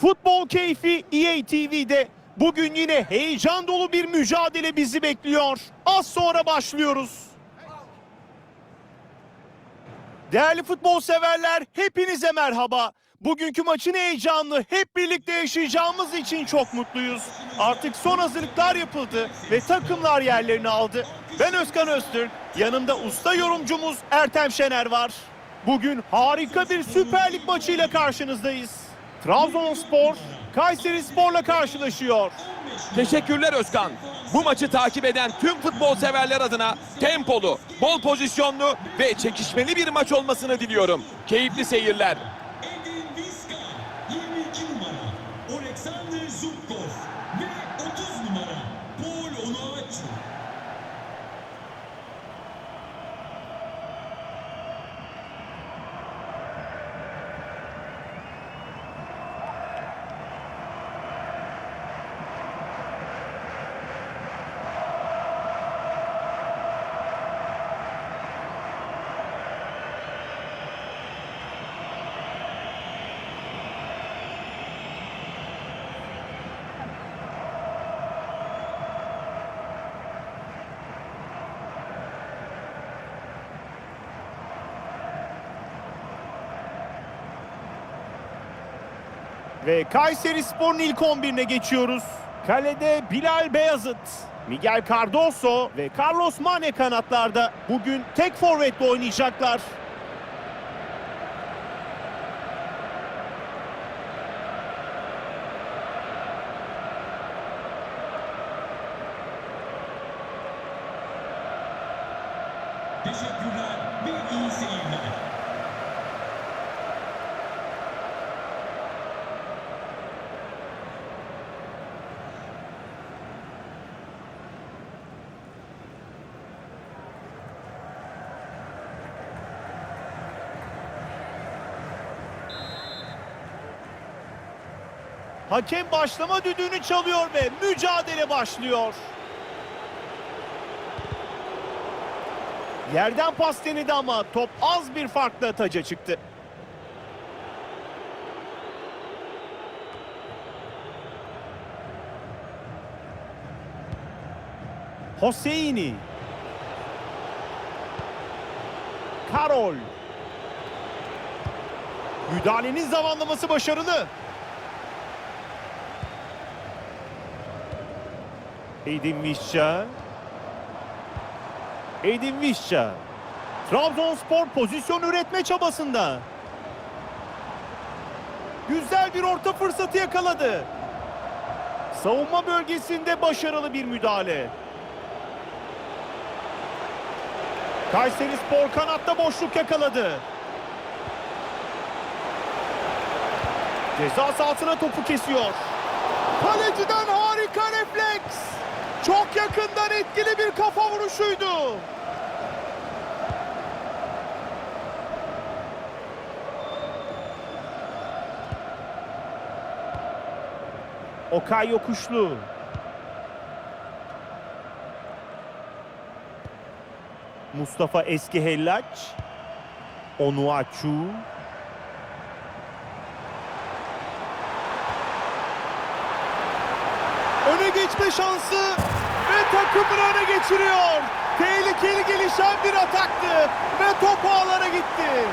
Futbol keyfi EA TV'de. Bugün yine heyecan dolu bir mücadele bizi bekliyor. Az sonra başlıyoruz. Değerli futbol severler, hepinize merhaba. Bugünkü maçın heyecanını hep birlikte yaşayacağımız için çok mutluyuz. Artık son hazırlıklar yapıldı ve takımlar yerlerini aldı. Ben Özkan Öztürk, yanımda usta yorumcumuz Ertem Şener var. Bugün harika bir Süper Lig maçıyla karşınızdayız. Trabzonspor, Kayseri Spor'la karşılaşıyor. Teşekkürler Özkan. Bu maçı takip eden tüm futbol severler adına tempolu, bol pozisyonlu ve çekişmeli bir maç olmasını diliyorum. Keyifli seyirler. Ve Kayseri Spor'un ilk 11'ine geçiyoruz. Kalede Bilal Beyazıt, Miguel Cardoso ve Carlos Mane kanatlarda bugün tek forvetle oynayacaklar. Teşekkürler ve iyi seyirler. Hakem başlama düdüğünü çalıyor ve mücadele başlıyor. Yerden pas denedi ama top az bir farkla taca çıktı. Hosseini. Karol. Müdahalenin zamanlaması başarılı. Edin Visca. Edin Visca. Trabzonspor pozisyon üretme çabasında. Güzel bir orta fırsatı yakaladı. Savunma bölgesinde başarılı bir müdahale. Kayseri Spor kanatta boşluk yakaladı. Ceza sahasına topu kesiyor. Kaleciden harika refleks. Çok yakından etkili bir kafa vuruşuydu. Okay Yokuşlu. Mustafa Eski Hellaç. Onuachu. Öne geçme şansı ve takımını öne geçiriyor. Tehlikeli gelişen bir ataktı ve top ağlara gitti.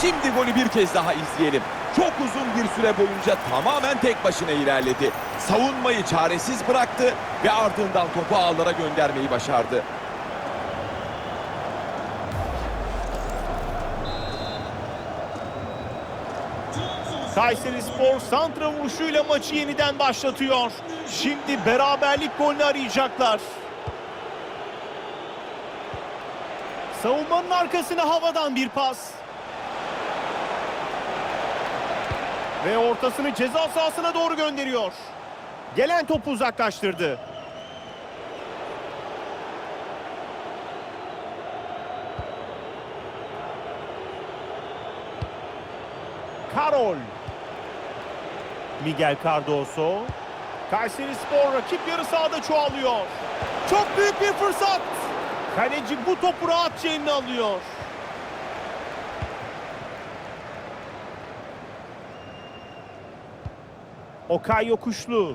Şimdi golü bir kez daha izleyelim. Çok uzun bir süre boyunca tamamen tek başına ilerledi. Savunmayı çaresiz bıraktı ve ardından topu ağlara göndermeyi başardı. Kayseri Spor santra vuruşuyla maçı yeniden başlatıyor. Şimdi beraberlik golünü arayacaklar. Savunmanın arkasına havadan bir pas. Ve ortasını ceza sahasına doğru gönderiyor. Gelen topu uzaklaştırdı. Karol. Miguel Cardoso. Kayseri Spor rakip yarı sahada çoğalıyor. Çok büyük bir fırsat. Kaleci bu topu rahatça eline alıyor. Okay Yokuşlu.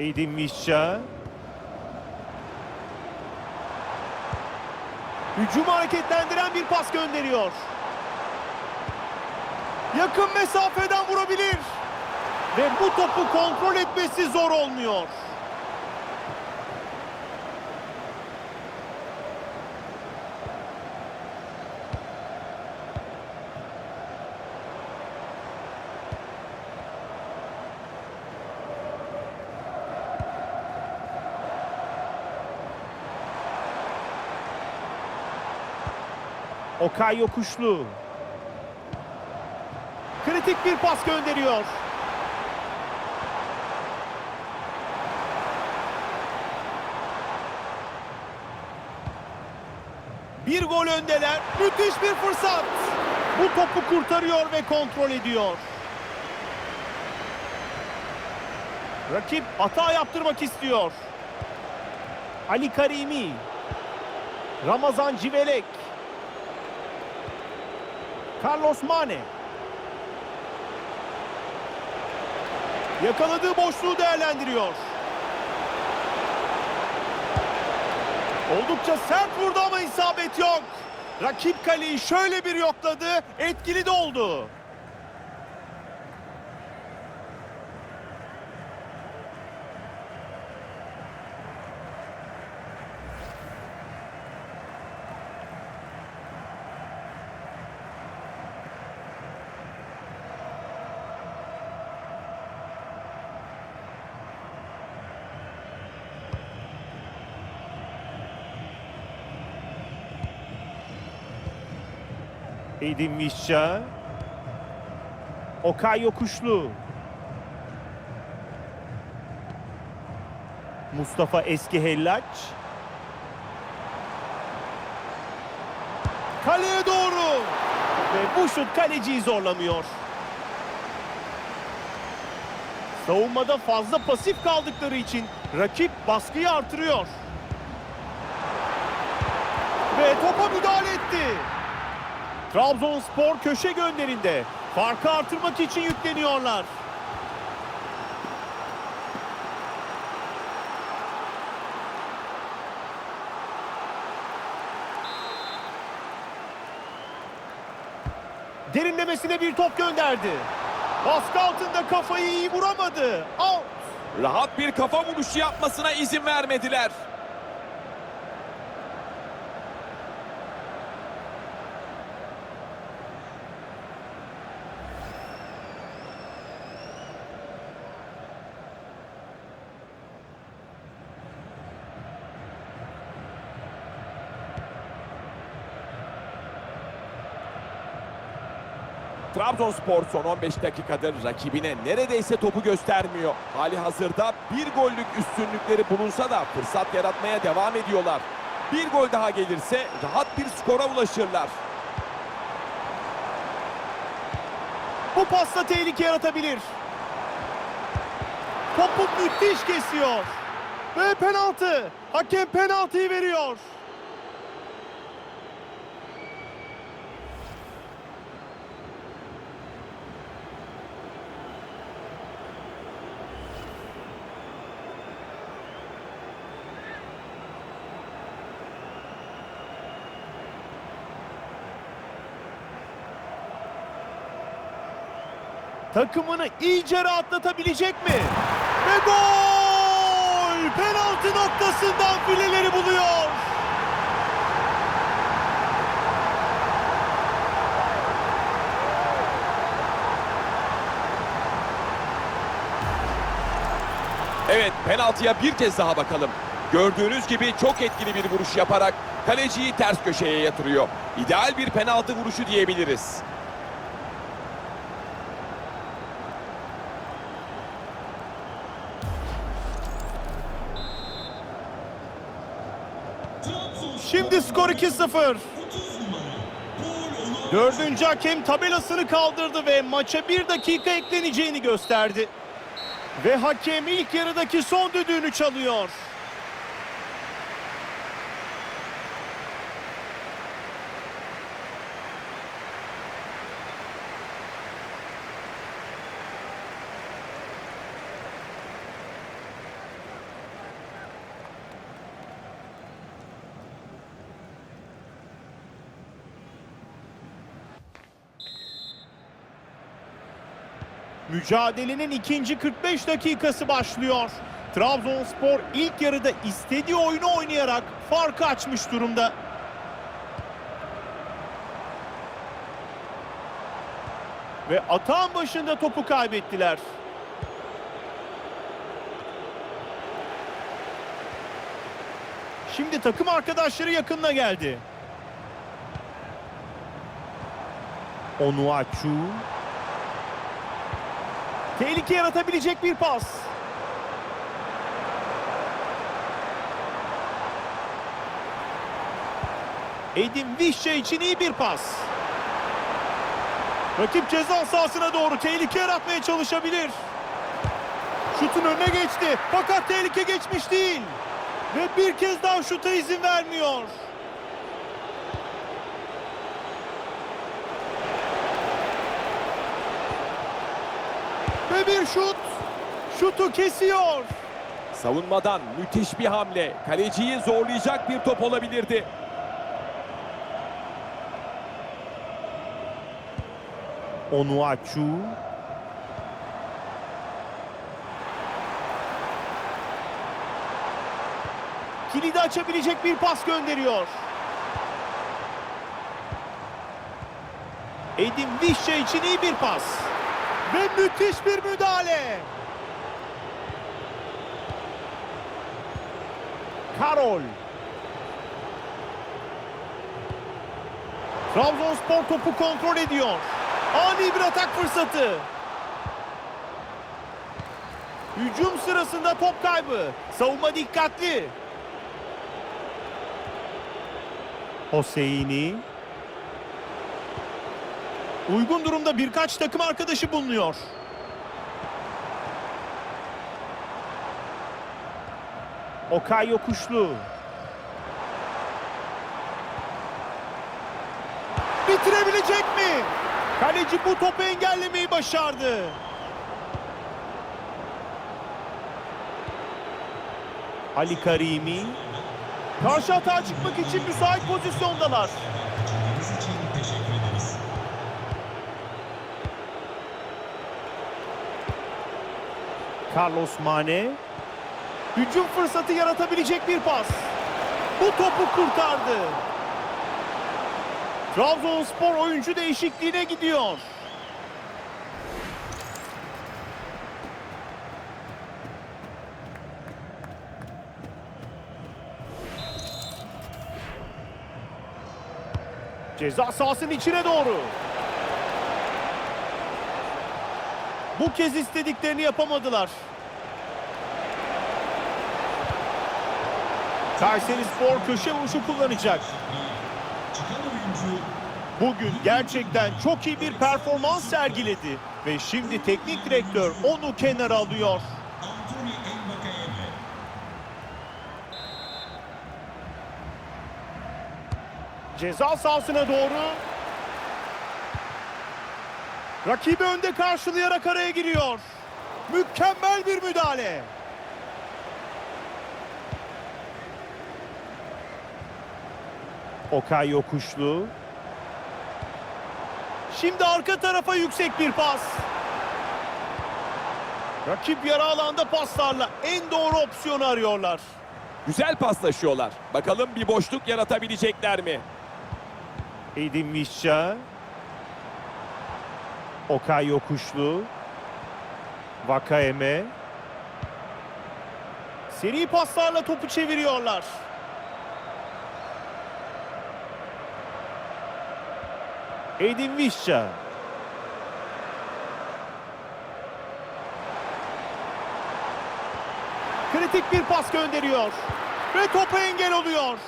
Edin Vişça. Hücumu hareketlendiren bir pas gönderiyor. Yakın mesafeden vurabilir. Ve bu topu kontrol etmesi zor olmuyor. Okay Yokuşlu. Kritik bir pas gönderiyor. Bir gol öndeler. Müthiş bir fırsat. Bu topu kurtarıyor ve kontrol ediyor. Rakip hata yaptırmak istiyor. Ali Karimi. Ramazan Civelek. Carlos Mane. Yakaladığı boşluğu değerlendiriyor. Oldukça sert vurdu ama isabet yok. Rakip kaleyi şöyle bir yokladı, etkili de oldu. Edin Vişça. Okay Yokuşlu. Mustafa Eski Hellaç. Kaleye doğru. Ve bu şut kaleciyi zorlamıyor. Savunmada fazla pasif kaldıkları için rakip baskıyı artırıyor. Ve topa müdahale etti. Trabzonspor köşe gönderinde. Farkı artırmak için yükleniyorlar. Derinlemesine bir top gönderdi. Baskı altında kafayı iyi vuramadı. Out. Rahat bir kafa vuruşu yapmasına izin vermediler. Trabzonspor son 15 dakikadır rakibine neredeyse topu göstermiyor. Hali hazırda bir gollük üstünlükleri bulunsa da fırsat yaratmaya devam ediyorlar. Bir gol daha gelirse rahat bir skora ulaşırlar. Bu pasta tehlike yaratabilir. Topu müthiş kesiyor. Ve penaltı. Hakem penaltıyı veriyor. Takımını iyice rahatlatabilecek mi? Ve gol! Penaltı noktasından fileleri buluyor. Evet penaltıya bir kez daha bakalım. Gördüğünüz gibi çok etkili bir vuruş yaparak kaleciyi ters köşeye yatırıyor. İdeal bir penaltı vuruşu diyebiliriz. Şimdi skor 2-0. 30 numara. Paul Onuachu. Dördüncü hakem tabelasını kaldırdı ve maça bir dakika ekleneceğini gösterdi. Ve hakem ilk yarıdaki son düdüğünü çalıyor. Mücadelenin ikinci 45 dakikası başlıyor. Trabzonspor ilk yarıda istediği oyunu oynayarak farkı açmış durumda. Ve atağın başında topu kaybettiler. Şimdi takım arkadaşları yakınına geldi. Onuachu. Tehlike yaratabilecek bir pas. Edin Vişça için iyi bir pas. Rakip ceza sahasına doğru tehlike yaratmaya çalışabilir. Şutun önüne geçti. Fakat tehlike geçmiş değil. Ve bir kez daha şuta izin vermiyor. Ve bir şut. Şutu kesiyor. Savunmadan müthiş bir hamle. Kaleciyi zorlayacak bir top olabilirdi. Onuachu. Kilidi açabilecek bir pas gönderiyor. Edin Vişça için iyi bir pas. Ve müthiş bir müdahale. Karol. Trabzonspor topu kontrol ediyor. Ani bir atak fırsatı. Hücum sırasında top kaybı. Savunma dikkatli. Hoseyini. Uygun durumda birkaç takım arkadaşı bulunuyor. Okay Yokuşlu. Bitirebilecek mi? Kaleci bu topu engellemeyi başardı. Ali Karimi. Karşı atağa çıkmak için müsait pozisyondalar. Carlos Mane. Hücum fırsatı yaratabilecek bir pas. Bu topu kurtardı. Trabzonspor oyuncu değişikliğine gidiyor. Ceza sahasının içine doğru. Bu kez istediklerini yapamadılar. Kayseri Spor köşe vuruşu kullanacak. Bugün gerçekten çok iyi bir performans sergiledi. Ve şimdi teknik direktör onu kenara alıyor. Ceza sahasına doğru. Rakibi önde karşılayarak araya giriyor. Mükemmel bir müdahale. Okay Yokuşlu. Şimdi arka tarafa yüksek bir pas. Rakip yarı alanda paslarla en doğru opsiyonu arıyorlar. Güzel paslaşıyorlar. Bakalım bir boşluk yaratabilecekler mi? Edin Vişça. Okay Yokuşlu. Vakayeme. Seri paslarla topu çeviriyorlar. Edin Vişça. Kritik bir pas gönderiyor. Ve topa engel oluyor.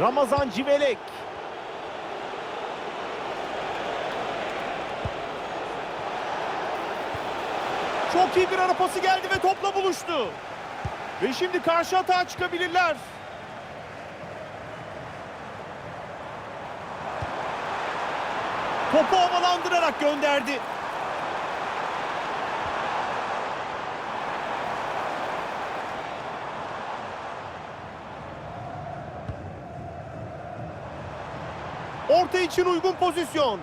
Ramazan Civelek. Çok iyi bir ara pası geldi ve topla buluştu. Ve şimdi karşı atağa çıkabilirler. Topu havalandırarak gönderdi. Orta için uygun pozisyon.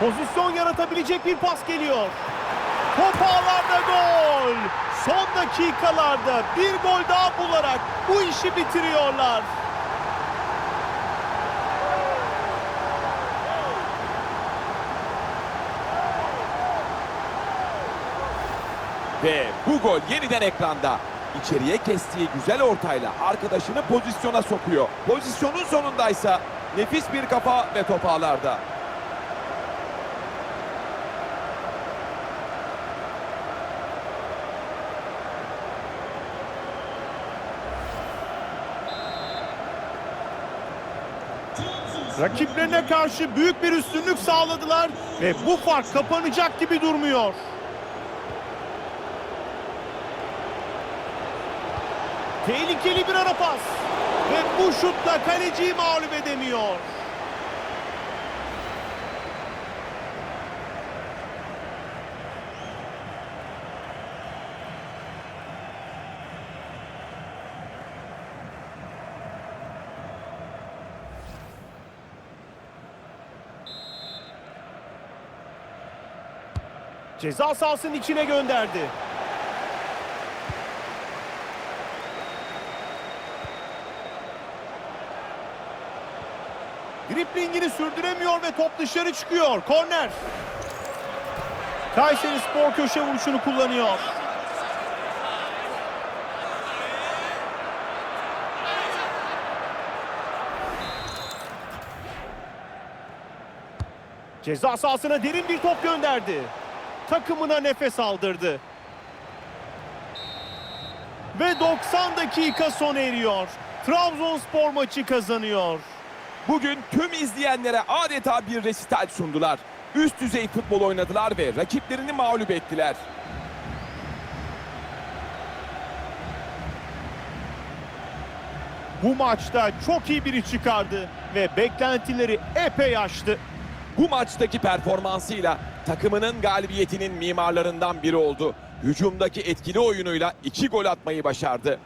Pozisyon yaratabilecek bir pas geliyor. Top ağlarda gol. Son dakikalarda bir gol daha bularak bu işi bitiriyorlar. Ve bu gol yeniden ekranda. İçeriye kestiği güzel ortayla arkadaşını pozisyona sokuyor. Pozisyonun sonundaysa nefis bir kafa ve top Rakiplerine karşı büyük bir üstünlük sağladılar ve bu fark kapanacak gibi durmuyor. Tehlikeli bir ara pas ve bu şutla kaleciyi mağlup edemiyor. Ceza sahasının içine gönderdi. Driplingini sürdüremiyor ve top dışarı çıkıyor. Korner. Kayseri Spor köşe vuruşunu kullanıyor. Ceza sahasına derin bir top gönderdi. Takımına nefes aldırdı. Ve 90 dakika sona eriyor. Trabzonspor maçı kazanıyor. Bugün tüm izleyenlere adeta bir resital sundular. Üst düzey futbol oynadılar ve rakiplerini mağlup ettiler. Bu maçta çok iyi biri çıkardı ve beklentileri epey aştı. Bu maçtaki performansıyla takımının galibiyetinin mimarlarından biri oldu. Hücumdaki etkili oyunuyla iki gol atmayı başardı.